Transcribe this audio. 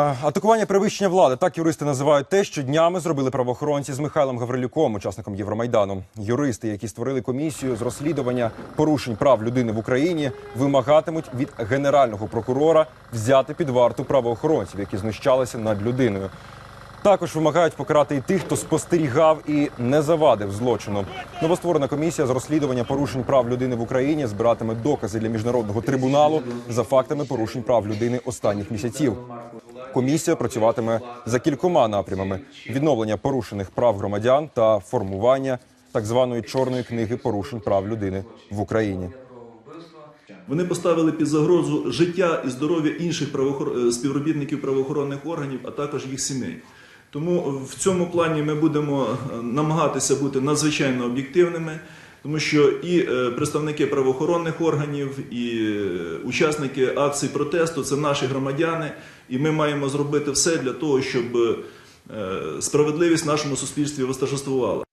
Атакування перевищення влади. Так юристи називають те, що днями зробили правоохоронці з Михайлом Гаврилюком, учасником Євромайдану. Юристи, які створили комісію з розслідування порушень прав людини в Україні, вимагатимуть від генерального прокурора взяти під варту правоохоронців, які знущалися над людиною. Також вимагають покарати і тих, хто спостерігав і не завадив злочину. Новостворена комісія з розслідування порушень прав людини в Україні збиратиме докази для міжнародного трибуналу за фактами порушень прав людини останніх місяців. Комісія працюватиме за кількома напрямами: відновлення порушених прав громадян та формування так званої чорної книги порушень прав людини в Україні. Вони поставили під загрозу життя і здоров'я інших е, співробітників правоохоронних органів, а також їх сімей. Тому в цьому плані ми будемо е, намагатися бути надзвичайно об'єктивними, тому що і е, представники правоохоронних органів, і е, учасники акцій протесту це наші громадяни, і ми маємо зробити все для того, щоб е, справедливість в нашому суспільстві восторжествувала.